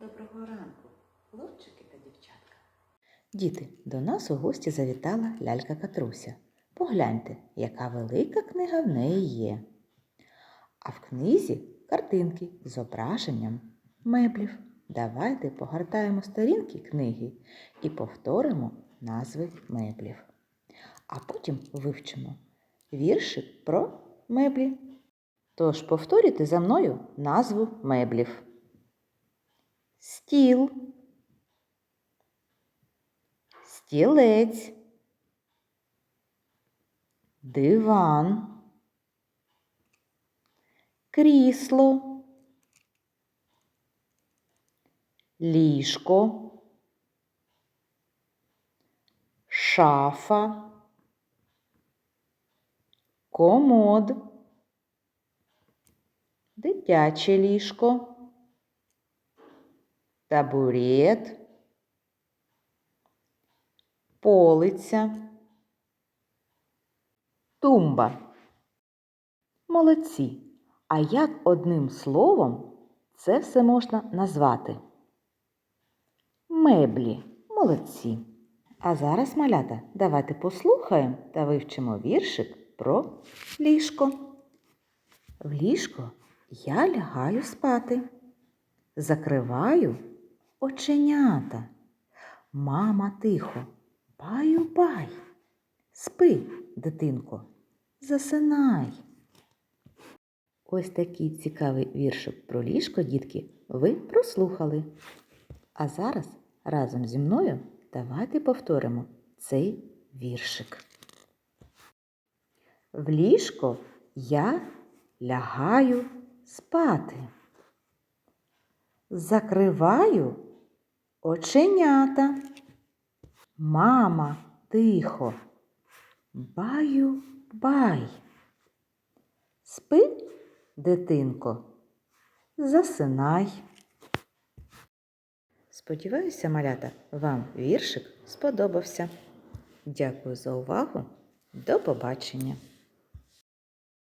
Доброго ранку, хлопчики та дівчатка. Діти, до нас у гості завітала лялька Катруся. Погляньте, яка велика книга в неї є. А в книзі картинки з зображенням меблів. Давайте погортаємо сторінки книги і повторимо назви меблів. А потім вивчимо віршик про меблі. Тож повторюйте за мною назву меблів. Стіл. стілець, диван, крісло, ліжко, шафа, комод, дитяче ліжко, табурет полиця, тумба. Молодці. А як одним словом це все можна назвати? Меблі. Молодці. А зараз, малята, давайте послухаємо та вивчимо віршик про ліжко. В ліжко я лягаю спати, закриваю оченята. Мама тихо Баю-бай. Спи, дитинко, засинай. Ось такий цікавий віршик про ліжко, дітки, ви прослухали. А зараз разом зі мною давайте повторимо цей віршик. В ліжко я лягаю спати. Закриваю оченята. Мама, тихо, баю бай. Спи, дитинко, засинай. Сподіваюся, малята, вам віршик сподобався. Дякую за увагу. До побачення!